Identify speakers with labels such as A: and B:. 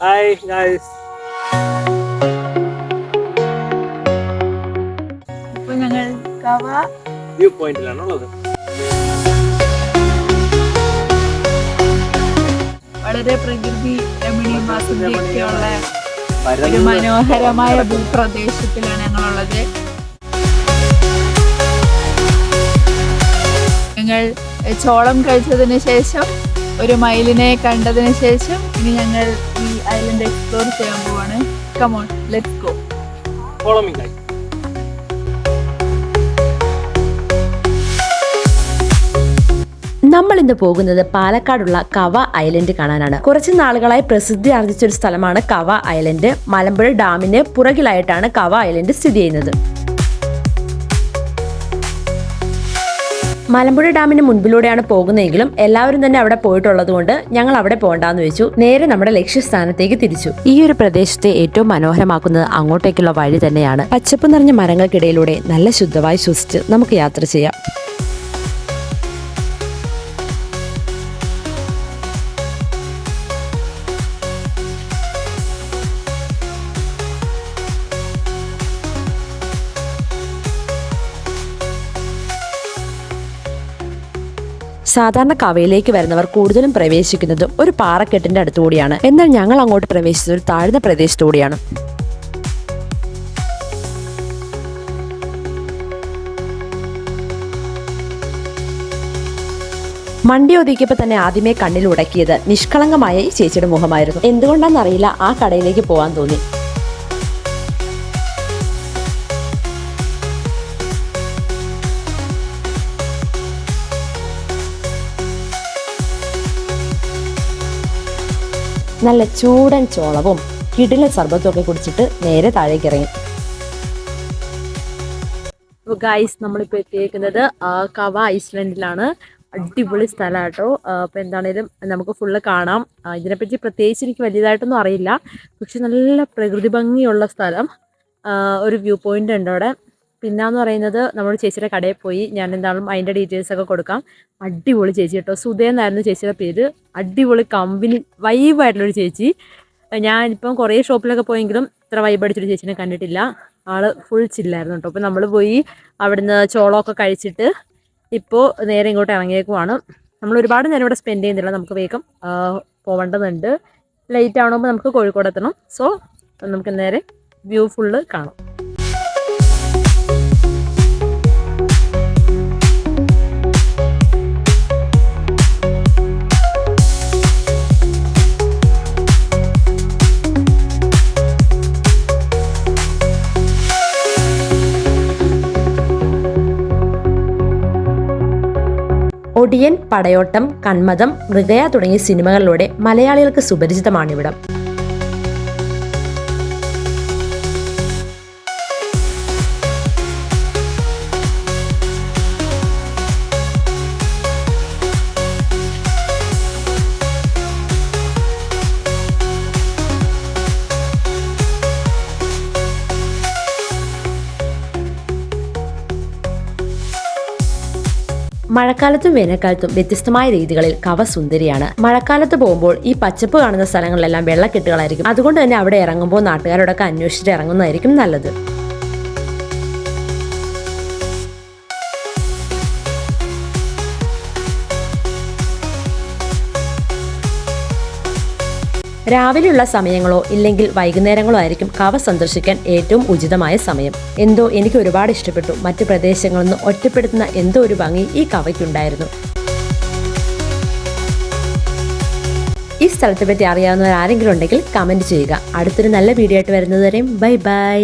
A: Hi guys
B: ഇപ്പോൾ ഞങ്ങൾ കവ
A: view പോയിന്റിലാണ് ഉള്ളത്
B: വളരെ പ്രകൃതി രമണീയമാസൊക്കെയുള്ള ഒരു മനോഹരമായ ഭൂപ്രദേശത്തിലാണ് ഞങ്ങളുള്ളത്. ഞങ്ങൾ ചോളം കഴിച്ചതിന് ശേഷം ഒരു മൈലിനെ കണ്ടതിന് ശേഷം ഇനി ഞങ്ങൾ ഈ ഐലൻഡ് എക്സ്പ്ലോർ ചെയ്യാൻ പോവാണ്. Come on let's go
A: follow.
C: നമ്മൾ ഇന്ന് പോകുന്നത് പാലക്കാടുള്ള കവ ഐലൻഡ് കാണാനാണ്. കുറച്ച് നാളുകളായി പ്രസിദ്ധി ആർജിച്ച ഒരു സ്ഥലമാണ് കവ ഐലൻഡ് മലമ്പുഴ ഡാമിന് പുറകിലായിട്ടാണ് കവ ഐലൻഡ് സ്ഥിതി ചെയ്യുന്നത്. മലമ്പുഴ ഡാമിന് മുൻപിലൂടെയാണ് പോകുന്നതെങ്കിലും എല്ലാവരും തന്നെ അവിടെ പോയിട്ടുള്ളത് കൊണ്ട് ഞങ്ങൾ അവിടെ പോകണ്ടെന്ന് വെച്ചു. നേരെ നമ്മുടെ ലക്ഷ്യസ്ഥാനത്തേക്ക് തിരിച്ചു. ഈ ഒരു പ്രദേശത്തെ ഏറ്റവും മനോഹരമാക്കുന്നത് അങ്ങോട്ടേക്കുള്ള വഴി തന്നെയാണ്. പച്ചപ്പ് നിറഞ്ഞ മരങ്ങൾക്കിടയിലൂടെ നല്ല ശുദ്ധമായി ശ്വസിച്ച് നമുക്ക് യാത്ര ചെയ്യാം. സാധാരണ കവയിലേക്ക് വരുന്നവർ കൂടുതലും പ്രവേശിക്കുന്നത് ഒരു പാറക്കെട്ടിന്റെ അടുത്തുകൂടിയാണ്. എന്നാൽ ഞങ്ങൾ അങ്ങോട്ട് പ്രവേശിച്ചത് ഒരു താഴ്ന്ന പ്രദേശത്തുകൂടിയാണ് മണ്ടി ഒതുക്കിയപ്പോൾ തന്നെ ആദ്യമേ കണ്ണിൽ ഉടക്കിയത് നിഷ്കളങ്കമായ ഈ ചേച്ചിയുടെ മുഖമായിരുന്നു. എന്തുകൊണ്ടാണെന്നറിയില്ല ആ കടയിലേക്ക് പോകാൻ തോന്നി. നല്ല ചൂടൻ ചോളവും കിടില സർബത്തും ഒക്കെ കുടിച്ചിട്ട് നേരെ താഴേക്ക് ഇറങ്ങി. ഗൈസ് നമ്മളിപ്പോൾ എത്തിയേക്കുന്നത് കവ ഐസ്ലൻഡിലാണ്. അടിപൊളി സ്ഥലമാണ് കേട്ടോ അപ്പോൾ എന്താണേലും നമുക്ക് ഫുള്ള് കാണാം. ഇതിനെപ്പറ്റി പ്രത്യേകിച്ച് എനിക്ക് വലിയതായിട്ടൊന്നും അറിയില്ല. പക്ഷെ നല്ല പ്രകൃതി ഭംഗിയുള്ള സ്ഥലം. ഒരു വ്യൂ പോയിന്റ് ഉണ്ട് അവിടെ. പിന്നെന്ന് പറയുന്നത് നമ്മൾ ചേച്ചിയുടെ കടയിൽ പോയി ഞാൻ എന്താണെങ്കിലും അതിന്റെ ഡീറ്റെയിൽസ് ഒക്കെ കൊടുക്കാം. അടിപൊളി ചേച്ചി കേട്ടോ. സുധയെന്നായിരുന്നു ചേച്ചിയുടെ പേര്. അടിപൊളി കമ്പനി വൈബായിട്ടുള്ളൊരു ചേച്ചി. ഞാൻ ഞാനിപ്പം കുറേ ഷോപ്പിലൊക്കെ പോയെങ്കിലും ഇത്ര വൈബ് അടിച്ചൊരു ചേച്ചിനെ കണ്ടിട്ടില്ല. ആൾ ഫുൾ ചില്ലായിരുന്നു കേട്ടോ. അപ്പോൾ നമ്മൾ പോയി അവിടുന്ന് ചോളമൊക്കെ കഴിച്ചിട്ട് ഇപ്പോൾ നേരെ ഇങ്ങോട്ട് ഇറങ്ങിയേക്കുവാണ്. നമ്മൾ ഒരുപാട് നേരം ഇവിടെ സ്പെൻഡ് ചെയ്യുന്നില്ല. നമുക്ക് വേഗം പോകേണ്ടതുണ്ട് ലൈറ്റ് ആവുമ്പോൾ നമുക്ക് കോഴിക്കോട് എത്തണം. സോ നമുക്ക് നേരെ വ്യൂ ഫുള്ള് കാണാം. ഒടിയൻ പടയോട്ടം കന്മതം മൃഗയ തുടങ്ങിയ സിനിമകളിലൂടെ മലയാളികൾക്ക് സുപരിചിതമാണിവിടം. മഴക്കാലത്തും വേനൽക്കാലത്തും വ്യത്യസ്തമായ രീതികളിൽ കവ സുന്ദരിയാണ്. മഴക്കാലത്ത് പോകുമ്പോൾ ഈ പച്ചപ്പ് കാണുന്ന സ്ഥലങ്ങളിലെല്ലാം വെള്ളക്കെട്ടുകളായിരിക്കും. അതുകൊണ്ട് തന്നെ അവിടെ ഇറങ്ങുമ്പോൾ നാട്ടുകാരോടൊക്കെ അന്വേഷിച്ചിട്ട് ഇറങ്ങുന്നതായിരിക്കും നല്ലത്. രാവിലെയുള്ള സമയങ്ങളോ ഇല്ലെങ്കിൽ വൈകുന്നേരങ്ങളോ ആയിരിക്കും കവ സന്ദർശിക്കാൻ ഏറ്റവും ഉചിതമായ സമയം. എന്തോ എനിക്ക് ഒരുപാട് ഇഷ്ടപ്പെട്ടു. മറ്റു പ്രദേശങ്ങളിൽ നിന്ന് ഒറ്റപ്പെടുത്തുന്ന എന്തോ ഒരു ഭംഗി ഈ കവയ്ക്കുണ്ടായിരുന്നു. ഈ സ്ഥലത്തെ പറ്റി അറിയാവുന്നവർ ആരെങ്കിലും ഉണ്ടെങ്കിൽ കമന്റ് ചെയ്യുക. അടുത്തൊരു നല്ല വീഡിയോ ആയിട്ട് വരുന്നതുവരെയും ബൈ ബൈ.